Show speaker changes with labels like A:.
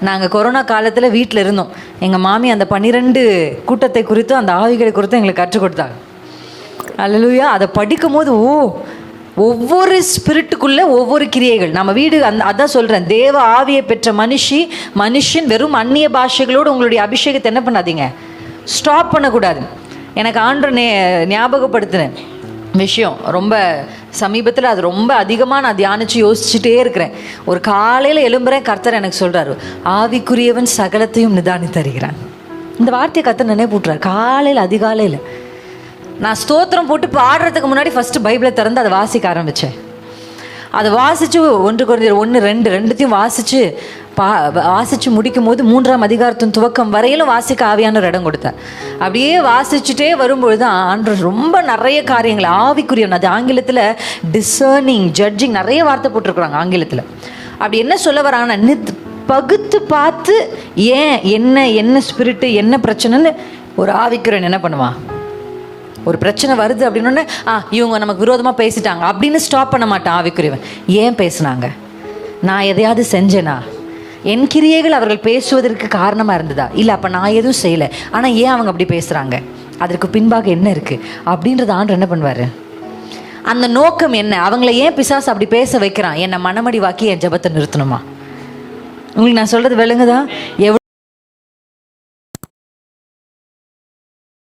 A: நாங்கள் கொரோனா காலத்தில் வீட்டில் இருந்தோம். எங்கள் மாமி அந்த பன்னிரெண்டு கூட்டத்தை குறித்து அந்த ஆவிகளை குறித்து எங்களுக்கு கற்றுக் கொடுத்தாங்க அல்லேலூயா. அதை படிக்கும் போது ஓ ஒவ்வொரு ஸ்பிரிட்டுக்குள்ளே ஒவ்வொரு கிரியைகள். நம்ம வீடு அந்த அதான் சொல்கிறேன் தேவ ஆவியை பெற்ற மனுஷி மனுஷன் வெறும் அந்நிய பாஷைகளோடு உங்களுடைய அபிஷேகத்தை என்ன பண்ணாதீங்க. ஸ்டாப் பண்ணக்கூடாது. எனக்கு ஆண்டு நே ஞாபகப்படுத்தினேன் விஷயம். ரொம்ப சமீபத்தில் அது ரொம்ப அதிகமாக நான் தியானித்து யோசிச்சுட்டே இருக்கிறேன். ஒரு காலையில் எழும்புறேன் கர்த்தர் எனக்கு சொல்கிறாரு ஆவிக்குரியவன் சகலத்தையும் நிதானி தருகிறான். இந்த வார்த்தையை கர்த்தர் நினைப்பூட்டுறார். காலையில் அதிகாலையில். நான் ஸ்தோத்திரம் போட்டு பாடுறதுக்கு முன்னாடி ஃபஸ்ட்டு பைபிளை திறந்து அதை வாசிக்க ஆரம்பித்தேன் அதை வாசித்து ஒன்று குறைஞ்ச ஒன்று ரெண்டு ரெண்டுத்தையும் வாசித்து பா வாசித்து முடிக்கும் போது மூன்றாம் அதிகாரத்தின் துவக்கம் வரையிலும் வாசிக்க ஆவியான ஒரு இடம் கொடுத்தார். அப்படியே வாசிச்சுட்டே வரும்பொழுது தான் ஆண்டு ரொம்ப நிறைய காரியங்கள் ஆவிக்குரியவன் அது ஆங்கிலத்தில் டிசர்னிங் ஜட்ஜிங் நிறைய வார்த்தை போட்டிருக்கிறாங்க ஆங்கிலத்தில். அப்படி என்ன சொல்ல வராங்கன்னா நித் பகுத்து பார்த்து ஏன் என்ன என்ன ஸ்பிரிட்டு என்ன பிரச்சனைன்னு ஒரு ஆவிக்குரியன் என்ன பண்ணுவான்? ஒரு பிரச்சனை வருது அப்படின்னோடனே ஆ இவங்க நமக்கு விரோதமாக பேசிட்டாங்க. அப்படின்னு ஸ்டாப் பண்ண மாட்டான் ஆவிக்குரியவன். ஏன் பேசுனாங்க? நான் எதையாவது செஞ்சேனா? என் கிரியைகள் அவர்கள் பேசுவதற்கு காரணமாக இருந்ததா? இல்லை அப்போ நான் எதுவும் செய்யலை. ஆனால் ஏன் அவங்க அப்படி பேசுகிறாங்க அதற்கு பின்பாக என்ன இருக்குது அப்படின்றத ஆண்டு என்ன பண்ணுவார்? அந்த நோக்கம் என்ன? அவங்கள ஏன் பிசாஸ் அப்படி பேச வைக்கிறான்? என்னை மனமடி வாக்கி என் ஜெபத்தை நிறுத்தணுமா? உங்களுக்கு நான் சொல்கிறது விளங்குதா? எவ்வளோ